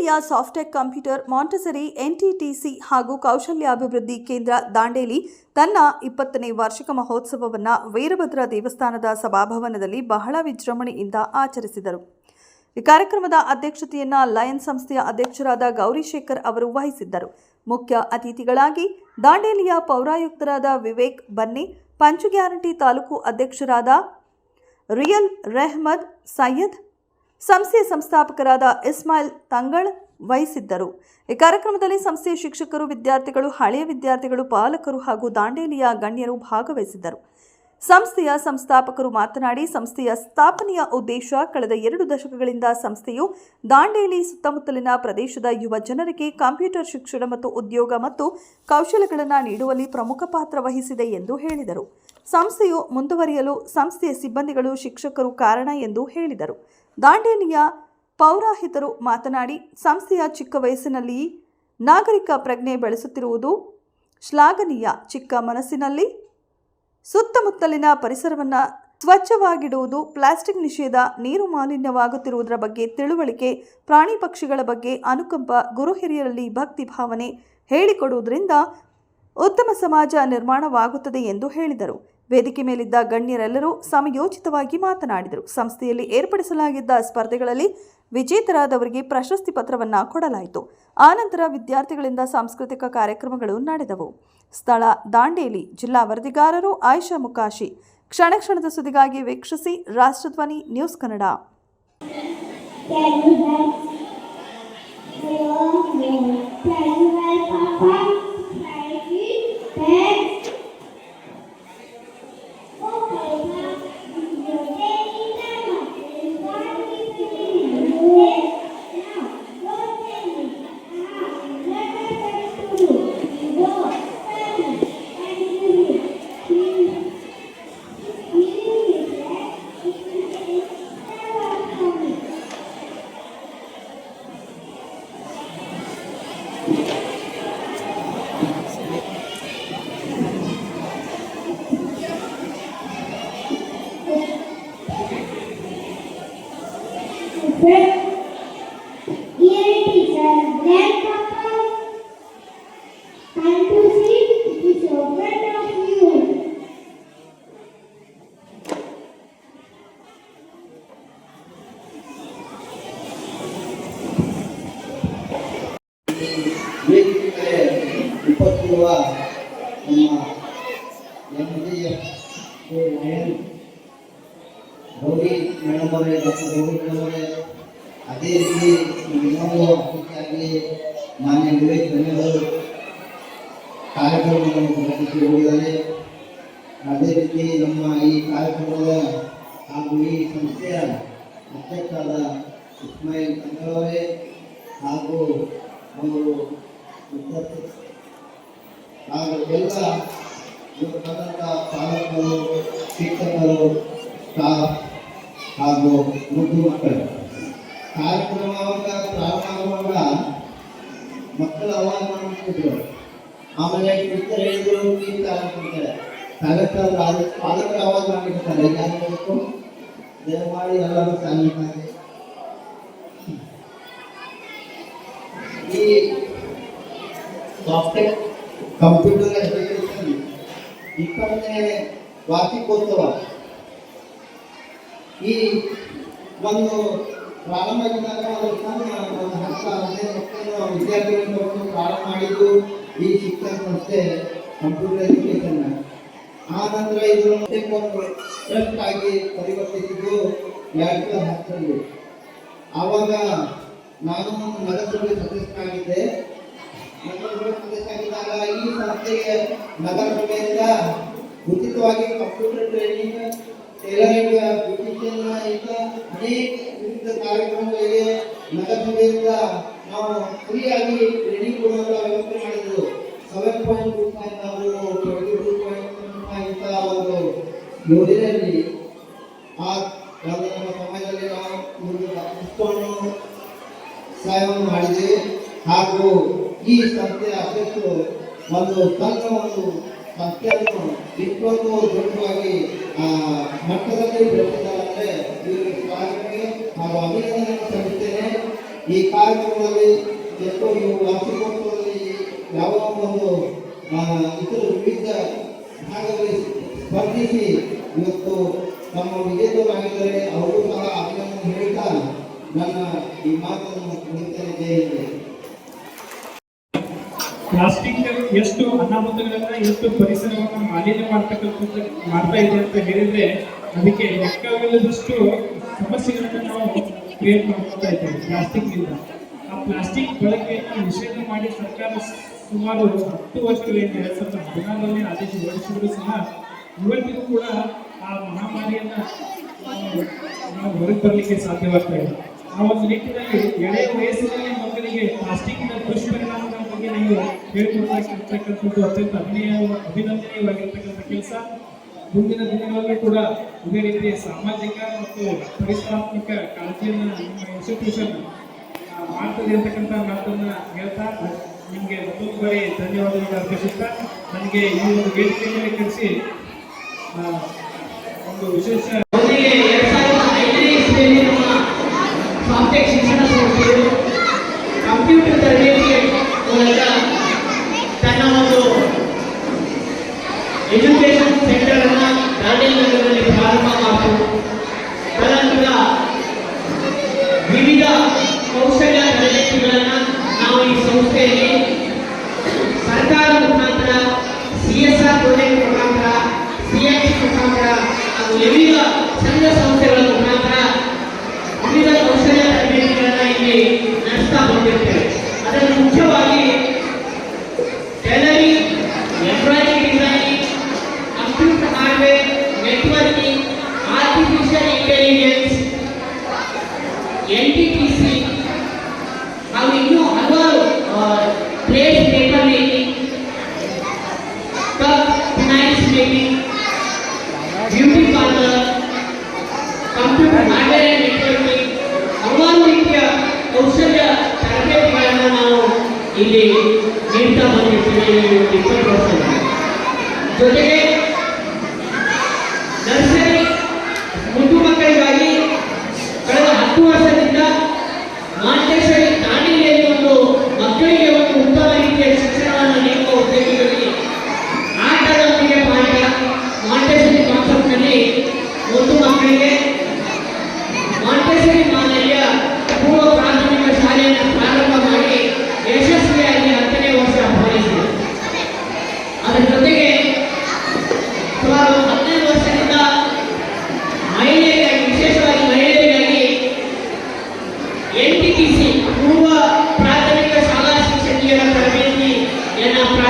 ದಾಂಡೇಲಿಯ Softech computer Montessori ಎನ್ಟಿಟಿಸಿ ಹಾಗೂ ಕೌಶಲ್ಯಾಭಿವೃದ್ಧಿ ಕೇಂದ್ರ ದಾಂಡೇಲಿ ತನ್ನ ಇಪ್ಪತ್ತನೇ ವಾರ್ಷಿಕ ಮಹೋತ್ಸವವನ್ನು ವೀರಭದ್ರ ದೇವಸ್ಥಾನದ ಸಭಾಭವನದಲ್ಲಿ ಬಹಳ ವಿಜೃಂಭಣೆಯಿಂದ ಆಚರಿಸಿದರು. ಈ ಕಾರ್ಯಕ್ರಮದ ಅಧ್ಯಕ್ಷತೆಯನ್ನು ಲಯನ್ ಸಂಸ್ಥೆಯ ಅಧ್ಯಕ್ಷರಾದ ಗೌರಿಶೇಖರ್ ಅವರು ವಹಿಸಿದ್ದರು. ಮುಖ್ಯ ಅತಿಥಿಗಳಾಗಿ ದಾಂಡೇಲಿಯ ಪೌರಾಯುಕ್ತರಾದ ವಿವೇಕ್ ಬನ್ನಿ, ಪಂಚು ಗ್ಯಾರಂಟಿ ತಾಲೂಕು ಅಧ್ಯಕ್ಷರಾದ ರಿಯಲ್ ರೆಹಮದ್ ಸೈಯದ್ ಸಂಸ್ಥೆಯ ಸಂಸ್ಥಾಪಕರಾದ ಇಸ್ಮಾಯಿಲ್ ತಂಗಳ್ ವಹಿಸಿದ್ದರು. ಈ ಕಾರ್ಯಕ್ರಮದಲ್ಲಿ ಸಂಸ್ಥೆಯ ಶಿಕ್ಷಕರು, ವಿದ್ಯಾರ್ಥಿಗಳು, ಹಳೆಯ ವಿದ್ಯಾರ್ಥಿಗಳು, ಪಾಲಕರು ಹಾಗೂ ದಾಂಡೇಲಿಯ ಗಣ್ಯರು ಭಾಗವಹಿಸಿದ್ದರು. ಸಂಸ್ಥೆಯ ಸಂಸ್ಥಾಪಕರು ಮಾತನಾಡಿ, ಸಂಸ್ಥೆಯ ಸ್ಥಾಪನೆಯ ಉದ್ದೇಶ ಕಳೆದ ಎರಡು ದಶಕಗಳಿಂದ ಸಂಸ್ಥೆಯು ದಾಂಡೇಲಿ ಸುತ್ತಮುತ್ತಲಿನ ಪ್ರದೇಶದ ಯುವ ಜನರಿಗೆ ಕಂಪ್ಯೂಟರ್ ಶಿಕ್ಷಣ ಮತ್ತು ಉದ್ಯೋಗ ಮತ್ತು ಕೌಶಲ್ಯಗಳನ್ನು ನೀಡುವಲ್ಲಿ ಪ್ರಮುಖ ಪಾತ್ರ ವಹಿಸಿದೆ ಎಂದು ಹೇಳಿದರು. ಸಂಸ್ಥೆಯು ಮುಂದುವರಿಯಲು ಸಂಸ್ಥೆಯ ಸಿಬ್ಬಂದಿಗಳು, ಶಿಕ್ಷಕರು ಕಾರಣ ಎಂದು ಹೇಳಿದರು. ದಾಂಡೇಲಿಯ ಪೌರಾಹಿತರು ಮಾತನಾಡಿ, ಸಂಸ್ಥೆಯ ಚಿಕ್ಕ ವಯಸ್ಸಿನಲ್ಲಿ ನಾಗರಿಕ ಪ್ರಜ್ಞೆ ಬೆಳೆಸುತ್ತಿರುವುದು ಶ್ಲಾಘನೀಯ. ಚಿಕ್ಕ ಮನಸ್ಸಿನಲ್ಲಿ ಸುತ್ತಮುತ್ತಲಿನ ಪರಿಸರವನ್ನು ಸ್ವಚ್ಛವಾಗಿಡುವುದು ಪ್ಲಾಸ್ಟಿಕ್ ನಿಷೇಧ, ನೀರು ಮಾಲಿನ್ಯವಾಗುತ್ತಿರುವುದರ ಬಗ್ಗೆ ತಿಳುವಳಿಕೆ, ಪ್ರಾಣಿ ಪಕ್ಷಿಗಳ ಬಗ್ಗೆ ಅನುಕಂಪ ಗುರು ಹಿರಿಯರಲ್ಲಿ ಭಕ್ತಿ ಭಾವನೆ ಹೇಳಿಕೊಡುವುದರಿಂದ ಉತ್ತಮ ಸಮಾಜ ನಿರ್ಮಾಣವಾಗುತ್ತದೆ ಎಂದು ಹೇಳಿದರು. ವೇದಿಕೆ ಮೇಲಿದ್ದ ಗಣ್ಯರೆಲ್ಲರೂ ಸಮಯೋಚಿತವಾಗಿ ಮಾತನಾಡಿದರು. ಸಂಸ್ಥೆಯಲ್ಲಿ ಏರ್ಪಡಿಸಲಾಗಿದ್ದ ಸ್ಪರ್ಧೆಗಳಲ್ಲಿ ವಿಜೇತರಾದವರಿಗೆ ಪ್ರಶಸ್ತಿ ಪತ್ರವನ್ನು ಕೊಡಲಾಯಿತು. ಆನಂತರ ವಿದ್ಯಾರ್ಥಿಗಳಿಂದ ಸಾಂಸ್ಕೃತಿಕ ಕಾರ್ಯಕ್ರಮಗಳು ನಡೆದವು. ಸ್ಥಳ ದಾಂಡೇಲಿ ಜಿಲ್ಲಾ ವರದಿಗಾರರು ಆಯಿಷಾ ಮುಕಾಶಿ. ಕ್ಷಣ ಕ್ಷಣದ ಸುದ್ದಿಗಾಗಿ ವೀಕ್ಷಿಸಿ ರಾಷ್ಟ್ರಧ್ವನಿ ನ್ಯೂಸ್ ಕನ್ನಡ. ಗೌರಿ ಮೇಡಮ್ ಅವರೇ ಡಾಕ್ಟರ್ ಗೌರಿ ಮೇಡಮ್ ಅವರೇ ಅದೇ ರೀತಿ ಅತಿಥಿಯಾಗಿ ಮಾನ್ಯ ವಿವೇಕ್ ಧನ್ಯವಾದರು ಕಾರ್ಯಕ್ರಮವನ್ನು ಪ್ರಕಟಿಸಿ ಹೋಗಿದ್ದಾರೆ ಅದೇ ರೀತಿ ನಮ್ಮ ಈ ಕಾರ್ಯಕ್ರಮದ ಹಾಗೂ ಈ ಸಂಸ್ಥೆಯ ಅಧ್ಯಕ್ಷರಾದ ಇಸ್ಮಾಯಿಲ್ ತಂಗಳವರೇ ಹಾಗೂ ಅವರು ಹಾಗೂ ಎಲ್ಲ ಇವರು ಪಾಲಕರು, ಶಿಕ್ಷಕರು ಸ್ಟಾಫ್ ಹಾಗೂ ಮುದ್ದು ಮಕ್ಕಳು. ಕಾರ್ಯಕ್ರಮ ಅವಾಗ ಪ್ರಾರಂಭ ಮಕ್ಕಳು ಅವಾಗ ಮಾಡ್ತಿದ್ರು ಆಮೇಲೆ ಟೀಚರ್ ಹೇಳಿದ್ರು ಅಂತಾರೆ ತಗತ್ತಾದ್ರು ಅದು ಪಾಲಕರು ಅವಾಗ ಮಾಡಿರ್ತಾರೆ ಯಾರು ದಯಮಾಡಿ ಎಲ್ಲರೂ ಸೈಲೆಂಟ್ ಈ ಸಾಫ್ಟ್ವೇರ್ ಕಂಪ್ಯೂಟರ್ ಎಜುಕೇಶನ್ ಇಪ್ಪತ್ತನೇ ವಾರ್ಷಿಕೋತ್ಸವ. ಈ ಒಂದು ಪ್ರಾರಂಭ ಆಗಿದ್ದಾಗ ಒಂದು ಹತ್ತು ಹದಿನೈದು ಮಕ್ಕಳು ವಿದ್ಯಾರ್ಥಿಗಳನ್ನು ಪ್ರಾರಂಭ ಮಾಡಿದ್ದು ಈ ಶಿಕ್ಷಣ ಸಂಸ್ಥೆ ಕಂಪ್ಯೂಟರ್ ಎಜುಕೇಶನ್ ಆ ನಂತರ ಇದು ಒಂದು ಟ್ರಸ್ಟ್ ಆಗಿ ಪರಿವರ್ತಿಸಿದ್ದು ಎರಡು ಸಾವಿರದ ಹತ್ತರಲ್ಲಿ ಆವಾಗ ನಾನು ನಗರಸಭೆ ಸದಸ್ಯನಾಗಿದ್ದೆ ನಗರಸಭೆ ಸದಸ್ಯನಾಗಿದ್ದಾಗ ಈ ಸಂಸ್ಥೆಗೆ ನಗರಸಭೆಯಿಂದ ಉಚಿತವಾಗಿ ಕಂಪ್ಯೂಟರ್ ಟ್ರೈನಿಂಗ್ ಟೈಲರಿಂಗ್ ಬ್ಯೂಟಿಷಿಯನ್ ಅನೇಕ ಕಾರ್ಯಕ್ರಮಗಳಿಗೆ ನಗರಸಭೆಯಿಂದ ನಾವು ಫ್ರೀಯಾಗಿ ರೆಡಿ ಕೊಡುವಂತಹ ವ್ಯವಸ್ಥೆ ಮಾಡಿದ್ರು. ಸೆವೆನ್ ಪಾಯಿಂಟ್ ನಾವು ಟ್ವೆಂಟಿ ಪಾಯಿಂಟ್ ಒಂದು ಯೋಜನೆಯಲ್ಲಿ ಆ ನಮ್ಮ ಸಮಾಜದಲ್ಲಿ ನಾವು ಒಂದು ಇಷ್ಟವನ್ನು ಸಹಾಯವನ್ನು ಮಾಡಿದೆ. ಹಾಗೂ ಈ ಸಂಸ್ಥೆಯ ಅಧ್ಯಕ್ಷರು ಒಂದು ತನ್ನ ಒಂದು ಸಂಸ್ಥೆಯನ್ನು ಇಷ್ಟೊಂದು ದೊಡ್ಡವಾಗಿ ಮಟ್ಟದಲ್ಲಿ ಬೆಳೆಸಿದ್ದಾರೆ ಇವರಿಗೆ ಅಭಿನಂದನೆಯನ್ನು ಸಲ್ಲಿಸ್ತೇನೆ. ಈ ಕಾರ್ಯಕ್ರಮದಲ್ಲಿ ಎಷ್ಟು ಇವು ವಾರ್ಷಿಕೋತ್ಸವದಲ್ಲಿ ಯಾವ ಒಂದು ಇತರ ವಿವಿಧ ಭಾಗದಲ್ಲಿ ಸ್ಪರ್ಧಿಸಿ ಇವತ್ತು ನಮ್ಮ ವಿಜೇತರಾಗಿದ್ದಾರೆ. ಅವರು ಸಹ ಅಭಿನಂದನೆ ಹೇಳ್ತಾ ನನ್ನ ಈ ಮಾತನ್ನು ಮುಗಿಸ್ತೇನೆ. ಹಿಂದ್. ಪ್ಲಾಸ್ಟಿಕ್ ಎಷ್ಟು ಅನಾಹುತಗಳನ್ನ, ಎಷ್ಟು ಪರಿಸರವನ್ನು ಮಾಲಿನ್ಯ ಮಾಡ್ತಕ್ಕಂಥದ್ದು, ಮಾಡ್ತಾ ಇದೆ ಅಂತ ಹೇಳಿದ್ರೆ, ಅದಕ್ಕೆ ಲೆಕ್ಕವಿಲ್ಲದಷ್ಟು ಸಮಸ್ಯೆಗಳನ್ನ ನಾವು ಕ್ರಿಯೇಟ್ ಮಾಡ್ಕೊತಾ ಇದ್ದೇವೆ ಪ್ಲಾಸ್ಟಿಕ್ ಇಂದ ಆ ಪ್ಲಾಸ್ಟಿಕ್ ಬಳಕೆಯನ್ನು ನಿಷೇಧ ಮಾಡಿ ಸರ್ಕಾರ ಸುಮಾರು ಹತ್ತು ವರ್ಷಗಳಿಂದ ಎರಡ್ ಸಾವಿರದ ಹದಿನಾರರಲ್ಲಿ ಆದೇಶ ಹೊರಡಿಸಿದ್ರು ಸಹ ಇವತ್ತಿಗೂ ಕೂಡ ಆ ಮಹಾಮಾರಿಯನ್ನ ನಾವು ಹೊರಗೆ ಬರಲಿಕ್ಕೆ ಸಾಧ್ಯವಾಗ್ತಾ ಇಲ್ಲ ಆ ಒಂದು ನಿಟ್ಟಿನಲ್ಲಿ ಎಳೆಯ ವಯಸ್ಸಿನಲ್ಲಿ ಮಕ್ಕಳಿಗೆ ಪ್ಲಾಸ್ಟಿಕ್ನ ದುಷ್ಪರಿಣಾಮಗಳ ಬಗ್ಗೆ ನೀವು ಹೇಳ್ಕೊಡ್ತಕ್ಕಂಥದ್ದು ಅತ್ಯಂತ ಅಭಿನಯ, ಅಭಿನಂದನೀಯವಾಗಿರ್ತಕ್ಕಂಥ ಕೆಲಸ. ಮುಂದಿನ ದಿನಗಳಲ್ಲೂ ಕೂಡ ಇದೇ ರೀತಿ ಸಾಮಾಜಿಕ ಮತ್ತು ಪರಿಸರಾತ್ಮಕ ಕಾಳಜಿಯನ್ನು ನಿಮ್ಮ ಇನ್ಸ್ಟಿಟ್ಯೂಷನ್ ಮಾಡ್ತದೆ ಅಂತಕ್ಕಂಥ ಮಾತನ್ನು ಹೇಳ್ತಾ ನಿಮಗೆ ಮತ್ತೊಂದು ಬಾರಿ ಧನ್ಯವಾದಗಳು ಅರ್ಪಿಸುತ್ತಾ ನನಗೆ ಈ ಒಂದು ವೇದಿಕೆಯಲ್ಲಿ ಒಂದು ವಿಶೇಷ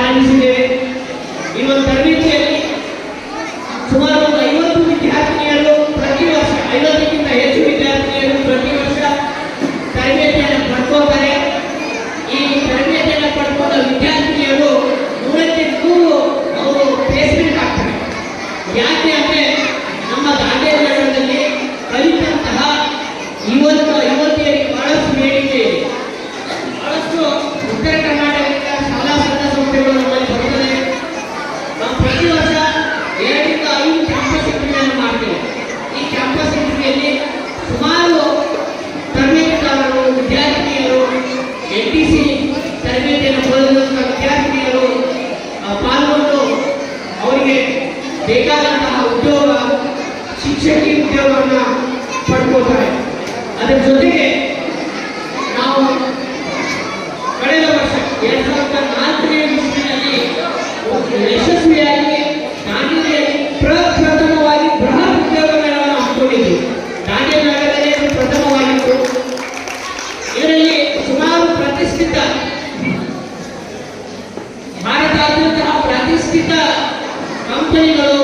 ಪ್ರಾರಂಭಿಸಿದ್ದೇವೆ ಈ ಒಂದು ತರಬೇತಿಯಲ್ಲಿ ಸುಮಾರು ಒಂದು ಐವತ್ತು ವಿದ್ಯಾರ್ಥಿನಿಯರು, ಪ್ರತಿ ವರ್ಷ ಐವತ್ತಕ್ಕಿಂತ ಹೆಚ್ಚು ವಿದ್ಯಾರ್ಥಿನಿಯರು ಪ್ರತಿ ವರ್ಷ ತರಬೇತಿಯನ್ನು ಪಡ್ಕೋತಾರೆ. ಈ ತರಬೇತಿಯನ್ನು ಪಡ್ಕೊಂಡ ವಿದ್ಯಾರ್ಥಿನಿಯರು ನೂರಕ್ಕೆ ನೂರು ಅವರು ಪ್ಲೇಸ್ಮೆಂಟ್ ಆಗ್ತಾರೆ. ಯಾಕೆ ಎರಡ್ ಸಾವಿರದ ನಾಲ್ಕನೇ ಇಸ್ವಿನಲ್ಲಿ ಯಶಸ್ವಿಯಾಗಿ ದಾಂಡೇಲಿಯಲ್ಲಿ ಪ್ರಪ್ರಥಮವಾಗಿ ಬೃಹತ್ ಉದ್ಯೋಗ ಮೇಳವನ್ನು ಪ್ರಥಮವಾಗಿತ್ತು. ಇದರಲ್ಲಿ ಸುಮಾರು ಪ್ರತಿಷ್ಠಿತ ಭಾರತಾದ್ಯಂತ ಪ್ರತಿಷ್ಠಿತ ಕಂಪನಿಗಳು